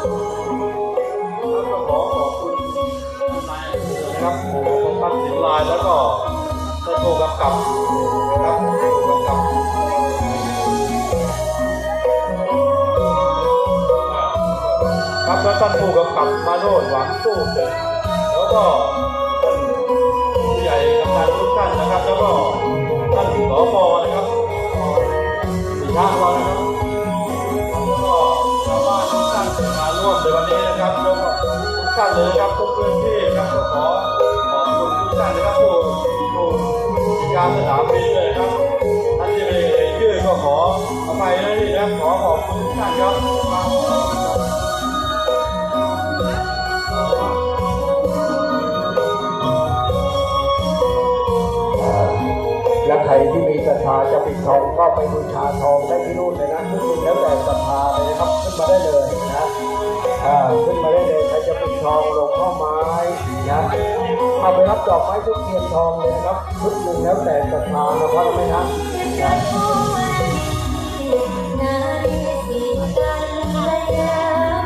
แล้วก็ขอขอบคุณนายอำเภอนะครับโอ้โหพัฒน์สินลายแล้วก็ท่านผู้กำกับนะครับผู้กำกับครับแล้วท่านผู้กำกับมาโนดหวังสู้ศึกแล้วก็ท่านผู้ใหญ่กำนันทุกท่านนะครับ แล้วก็ท่านสปนะครับสีทาเรานะครับ ร่วมในวันนี้นะครับแล้วก็ทุกท่านเลยนะครับทุกพื้นที่นะครับก็ขอขอบคุณทุกท่านนะครับผู้ผู้การสนามบินเลยครับท่านที่ไม่ได้ชื่อก็ขออภัยนะนี่นะครับขอขอบคุณทุกท่านครับและใครที่มีศรัทธาจะปิดทองก็ไปบูชาทองได้ที่นู่นเลยนะขึ้นอยู่แล้วแต่ศรัทธาเลยนะครับขึ้นมาได้เลยนะ ทองหลวงพ่อไม้นะเอาไปรับดอกไม้ทุกเทียนทองเลยนะครับชุดหนึ่งแล้วแต่ศรัทธานะครับไม่นะ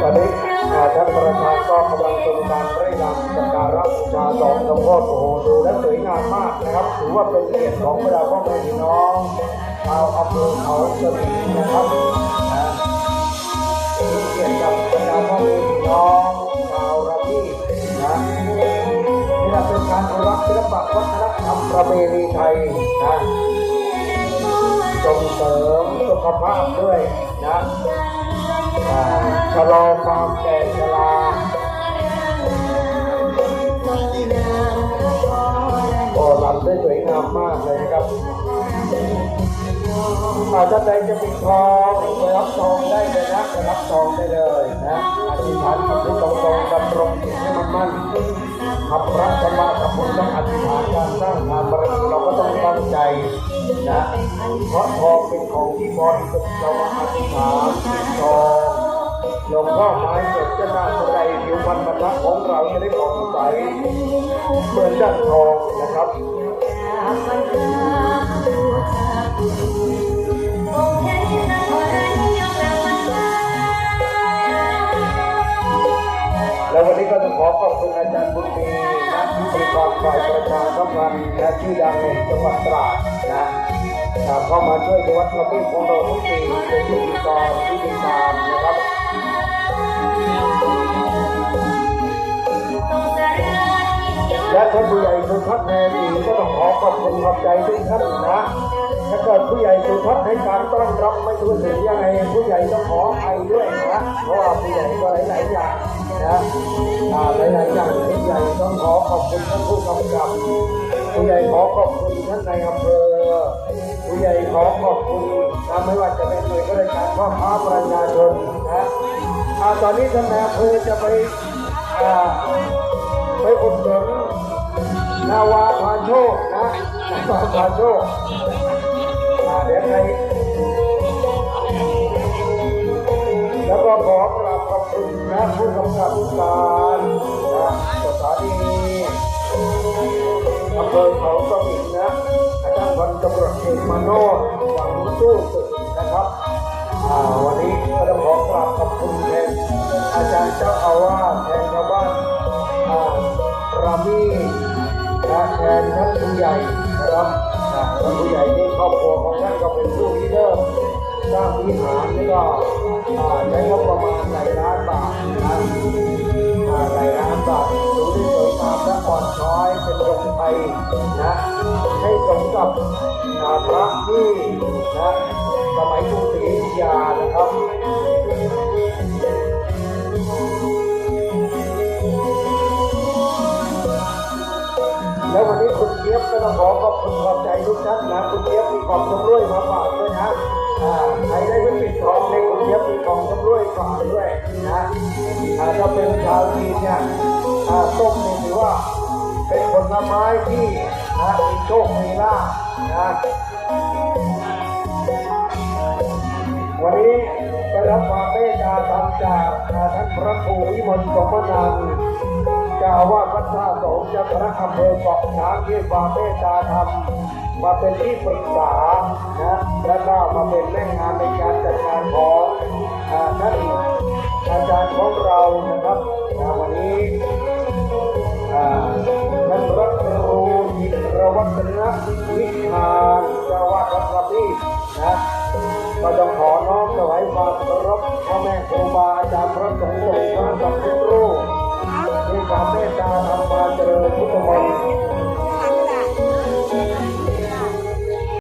ตอนนี้อ่าท่านประธานก็กำลังทำการไร่รำสักการะบูชาสองสมโพธิโอ้โหดูแล้วสวยงามมากนะครับถือว่าเป็นเกียรติของบรรดาพ่อแม่พี่น้องชาวอำเภอเขาสมิงนะครับนะมีเกียรติกับบรรดาพ่อแม่ ธรรมประเพณีไทยนะส่งเสริมสุขภาพด้วยนะชะลอความแก่ชราโอ้ลำได้สวยงามมากเลยนะครับอาท่านใดจะปิดทองไปรับทองได้เลยนะไปรับทองได้เลยนะอธิษฐานจิตให้ตรงๆดำรงจิตให้มันมั่น ขับพระสมากับบุญต้องอธิษฐานการสร้างงานบารมีเราก็ต้องตั้งใจนะเพราะทองเป็นของที่บริสุทธิ์เราอธิษฐานปิดทองหลวงพ่อไม้เกิดจะน่าสนใจผิวพรรณบรรทัดของเราจะได้ผ่องใสเหมือนด้านทองนะครับ อขอขอบคุณอาจารย์บุญมีนักบริการฝ่ายประชาสัมพันธ์และชื่อดังในจังหวัดตราดนะอ่าเข้ามาช่วยในวัดพระพุทธของเราทุกปีเป็นพิธีกรพิธีการนะครับและท่านผู้ใหญ่สุทัศน์แนวีก็ต้องขอขอบคุณขอบใจทุกท่านนะถ้าเกิดผู้ใหญ่สุทัศน์ให้การต้อนรับไม่ถูกถึงยังไงผู้ใหญ่ต้องขออภัยด้วยนะเพราะว่าผู้ใหญ่ก็หลายๆอย่างนะหลายๆอย่างผู้ใหญ่ต้องขอขอบคุณท่านผู้กำกับผู้ใหญ่ขอขอบคุณท่านนายอำเภอผู้ใหญ่ขอขอบคุณนะไม่ว่าจะเป็นหน่วยราชการพ่อค้าประชาชนนะอาตอนนี้ท่านนายอำเภอจะไปไปอุดหนุนนาวาพาโชคนะนาวาพาโชคเดี๋ยวใคร คุณนะผู้กำกับการนะสถานีอำเภอเขาสมิงนะอาจารย์พันตำรวจเอกมาโนดหวังสู้ศึกนะครับวันนี้ก็ต้องขอกราบขอบคุณแทนอาจารย์เจ้าอาวาสแทนชาวบ้านอ่รามีและแทนท่านผู้ใหญ่นะครับท่านผู้ใหญ่ที่ครอบครัวของท่านก็เป็นผู้ที่เริ่ม สร้างวิหารก็ใช้งบประมาณหลายล้านบาทนะหลายล้านบาทดูที่สวยงามและอ่อนช้อยเป็นดงไทยนะให้สมกับอ่าพระที่นะสมัยกรุงศรีอยุธยานะครับ อบนะคุณเจี๊ยบมีกล่องชมร่วยมาฝากด้วยนะใครได้ขึ้นปิดทองในคุณเจี๊ยบมีกล่องชมร่วยฝากด้วยนะถ้าเป็นชาวจีนเนี่ยอ่าส้มนี่ถือว่าเป็นผลไม้ที่นะมีโชคมีลาภนะวันนี้ได้รับความเมตตาจากท่านพระครูวิมลสมนัน จ้าอาวาสวัดท่าสงฆ์เจ้าคณะอำเภอเกาะช้างที่ความเมตตาธรรมมาเป็นที่ปรึกษานะและก็มาเป็นแม่งานในการจัดงานของท่านอาจารย์ของเรานะครับนะวันนี้ท่านระครูอิรวัฒนวิชาเจ้าวาดวัดระพีนะก็ต้องขอน้อมถวายความเคารพพ่อแม่ครูบาอาจารย์พระสงฆ์พระสังฆรู